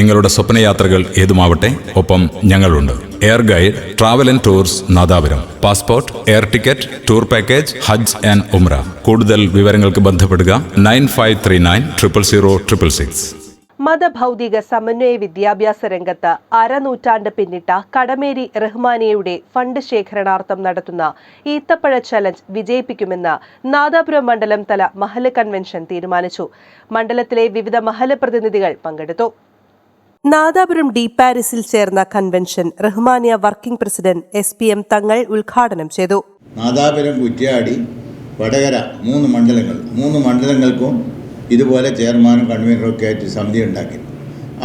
നിങ്ങളുടെ സ്വപ്നയാത്രകൾ ഏതുമാവട്ടെ ഒപ്പം ഞങ്ങളുണ്ട്. Air guide travel and tours Nadapuram. Passport air ticket tour package Hajj and Umrah കൂടുതൽ വിവരങ്ങൾക്ക് ബന്ധപ്പെടുക nine five three nine triple zero triple six. മതഭൗതിക സമന്വയ വിദ്യാഭ്യാസ രംഗത്ത് അരനൂറ്റാണ്ട് പിന്നിട്ട കടമേരി റഹ്മാനിയയുടെ ഫണ്ട് ശേഖരണാർത്ഥം നടത്തുന്ന ഈത്തപ്പഴ ചലഞ്ച് വിജയിപ്പിക്കുമെന്ന് നാദാപുരം മണ്ഡലം തല മഹൽ കൺവെൻഷൻ തീരുമാനിച്ചു. മണ്ഡലത്തിലെ വിവിധ മഹൽ പ്രതിനിധികൾ പങ്കെടുത്തു. നാദാപുരം ഡി പാരിസിൽ ചേർന്ന convention Rahmaniya working president S P M Thangal ഉദ്ഘാടനം ചെയ്തു. നാദാപുരം കുറ്റ്യാടി വടകര മൂന്ന് മണ്ഡലങ്ങൾ മൂന്ന് മണ്ഡലങ്ങൾക്കും ഇതുപോലെ ചെയർമാനും കൺവീനറും ഒക്കെ ആയിട്ട് സമിതി ഉണ്ടാക്കി.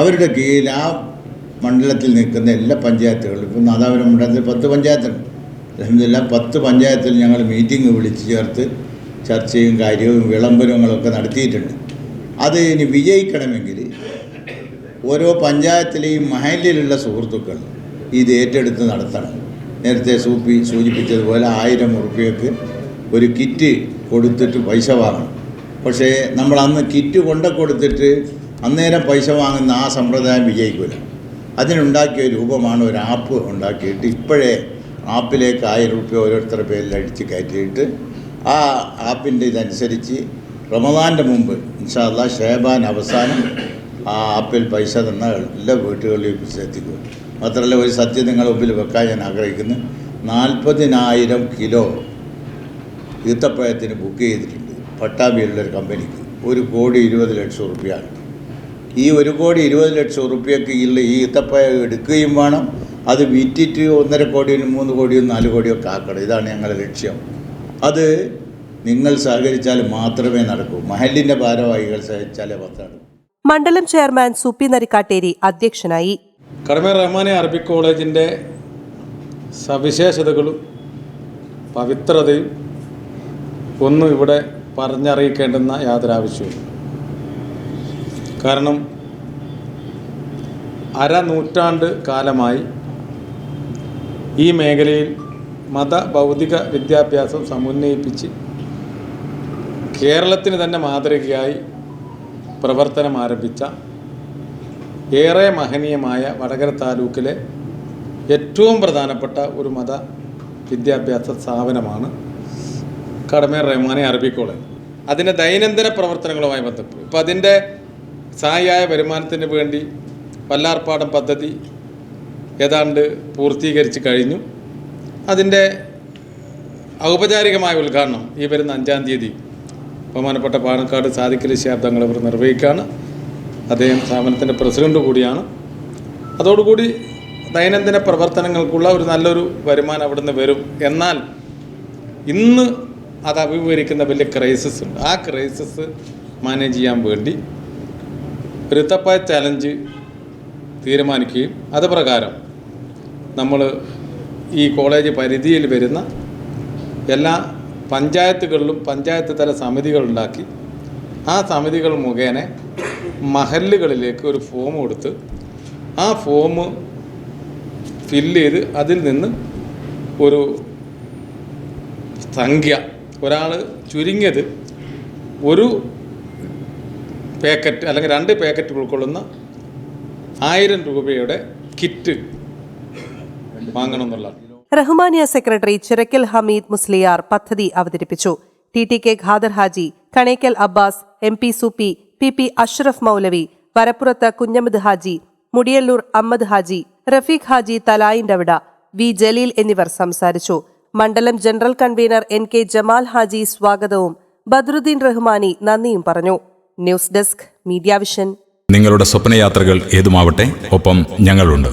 അവരുടെ കീഴിൽ ആ മണ്ഡലത്തിൽ നിൽക്കുന്ന എല്ലാ പഞ്ചായത്തുകളും ഇപ്പം നാദാപുരം മണ്ഡലത്തിൽ പത്ത് പഞ്ചായത്തുണ്ട്. അലഹമില്ല പത്ത് പഞ്ചായത്തിൽ ഞങ്ങൾ മീറ്റിംഗ് വിളിച്ച് ചേർത്ത് ചർച്ചയും കാര്യവും വിളംബരങ്ങളൊക്കെ നടത്തിയിട്ടുണ്ട്. അത് ഇനി വിജയിക്കണമെങ്കിൽ ഓരോ പഞ്ചായത്തിലെയും മഹലിലുള്ള സുഹൃത്തുക്കൾ ഇത് ഏറ്റെടുത്ത് നടത്തണം. നേരത്തെ സൂപ്പി സൂചിപ്പിച്ചതുപോലെ ആയിരം ഉറുപ്പ്യക്ക് ഒരു കിറ്റ് കൊടുത്തിട്ട് പൈസ വാങ്ങണം. പക്ഷേ നമ്മൾ അന്ന് കിറ്റ് കൊണ്ട കൊടുത്തിട്ട് അന്നേരം പൈസ വാങ്ങുന്ന ആ സമ്പ്രദായം വിജയിക്കില്ല അതിനുണ്ടാക്കിയ രൂപമാണ് ഒരു ആപ്പ് ഉണ്ടാക്കിയിട്ട് ഇപ്പോഴേ ആപ്പിലേക്ക് ആയിരം റുപ്യ ഓരോരുത്തരുടെ പേരിൽ അടിച്ച് കയറ്റിയിട്ട് ആ ആപ്പിന്റെ ഇതനുസരിച്ച് റമദാന്റെ മുമ്പ് ഇൻഷാല്ല ഷേബാൻ അവസാനം ആ ആപ്പിൽ പൈസ തന്ന എല്ലാ വീട്ടുകളിലും എത്തിക്കും മാത്രമല്ല ഒരു സത്യം നിങ്ങളുടെ മുമ്പിൽ വെക്കാൻ ഞാൻ ആഗ്രഹിക്കുന്നു. നാൽപ്പതിനായിരം കിലോ ഈത്തപ്പഴത്തിന് ബുക്ക് ചെയ്തിട്ടുണ്ട്. പട്ടാമ്പിയിലുള്ളൊരു കമ്പനിക്ക്. ഒരു കോടി ഇരുപത് ലക്ഷം റുപ്യാണ്. ഈ ഒരു കോടി ഇരുപത് ലക്ഷം റുപ്യക്ക് ഉള്ള ഈ ഈത്തപ്പഴം എടുക്കുകയും വേണം. അത് വിറ്റിട്ട് ഒന്നര കോടിയും മൂന്ന് കോടിയും നാല് കോടിയും ഒക്കെ ആക്കണം. ഇതാണ് ഞങ്ങളുടെ ലക്ഷ്യം. അത് നിങ്ങൾ സഹകരിച്ചാൽ മാത്രമേ നടക്കൂ. മഹലിന്റെ ഭാരവാഹികൾ സഹകരിച്ചാലേ മാത്രം നടക്കൂ. മണ്ഡലം ചെയർമാൻ സുപ്പി നരിക്കാട്ടേരി അധ്യക്ഷനായി. കടമ റഹ്മാനി അറബിക് കോളേജിന്റെ സവിശേഷതകളും പവിത്രതയും ഒന്നും ഇവിടെ പറഞ്ഞറിയിക്കേണ്ടെന്ന യാതൊരു ആവശ്യവും കാരണം അര നൂറ്റാണ്ട് കാലമായി ഈ മേഖലയിൽ മത ഭൗതിക വിദ്യാഭ്യാസം സമന്വയിപ്പിച്ച് കേരളത്തിന് തന്നെ മാതൃകയായി പ്രവർത്തനം ആരംഭിച്ച ഏറെ മഹനീയമായ വടകര താലൂക്കിലെ ഏറ്റവും പ്രധാനപ്പെട്ട ഒരു മത വിദ്യാഭ്യാസ സ്ഥാപനമാണ് കടമേർ റഹ്മാനെ അറബി കോളേജ്. അതിന്റെ ദൈനംദിന പ്രവർത്തനങ്ങളുമായി ബന്ധപ്പെട്ടു. ഇപ്പോൾ അതിന്റെ സഹായിയായ വരുമാനത്തിന് വേണ്ടി വല്ലാർപ്പാടം പദ്ധതി ഏതാണ്ട് പൂർത്തീകരിച്ച് കഴിഞ്ഞു. അതിന്റെ ഔപചാരികമായ ഉദ്ഘാടനം ഈ വരുന്ന അഞ്ചാം തീയതി ബഹുമാനപ്പെട്ട പാണക്കാട് സാധിക്കൽ ശാബ്ദങ്ങൾ അവർ നിർവഹിക്കുകയാണ്. അദ്ദേഹം സ്ഥാപനത്തിന്റെ പ്രസിഡന്റ് കൂടിയാണ്. അതോടുകൂടി ദൈനംദിന പ്രവർത്തനങ്ങൾക്കുള്ള ഒരു നല്ലൊരു വരുമാനം അവിടുന്ന് വരും. എന്നാൽ ഇന്ന് അത് അഭിമുഖീകരിക്കുന്ന വലിയ ക്രൈസിസ് ഉണ്ട്. ആ ക്രൈസിസ് മാനേജ് ചെയ്യാൻ വേണ്ടി ഋത്തപ്പായ ചലഞ്ച് തീരുമാനിക്കുകയും അത് പ്രകാരം നമ്മൾ ഈ കോളേജ് പരിധിയിൽ വരുന്ന എല്ലാ പഞ്ചായത്തുകളിലും പഞ്ചായത്ത് തല സമിതികളുണ്ടാക്കി ആ സമിതികൾ മുഖേന മഹല്ലുകളിലേക്ക് ഒരു ഫോം കൊടുത്ത് ആ ഫോം ഫില്ല് ചെയ്ത് അതിൽ നിന്ന് ഒരു സംഖ്യ ഒരാൾ ചുരുങ്ങിയത് ഒരു പാക്കറ്റ് അല്ലെങ്കിൽ രണ്ട് പാക്കറ്റ് ഉൾക്കൊള്ളുന്ന ആയിരം രൂപയുടെ കിറ്റ് വാങ്ങണം എന്നുള്ളതാണ്. റഹ്മാനിയ സെക്രട്ടറി ചിറക്കൽ ഹമീദ് മുസ്ലിയാർ പദ്ധതി അവതരിപ്പിച്ചു. T T K Khader Haji Kanekkal Abbas M P Suppi P P Ashraf Moulavi Varappurath Kunhammad Haji Mudiyallur Ammad Haji Rafeeq Haji Thalayindavida V Jaleel എന്നിവർ സംസാരിച്ചു. മണ്ഡലം general convener N K Jamal Haji സ്വാഗതവും ബദ്രുദ്ദീൻ റഹ്മാനി നന്ദിയും പറഞ്ഞു. News desk media vision. നിങ്ങളുടെ സ്വപ്നയാത്രകൾ ഏതുമാവട്ടെ ഒപ്പം ഞങ്ങളുണ്ട്.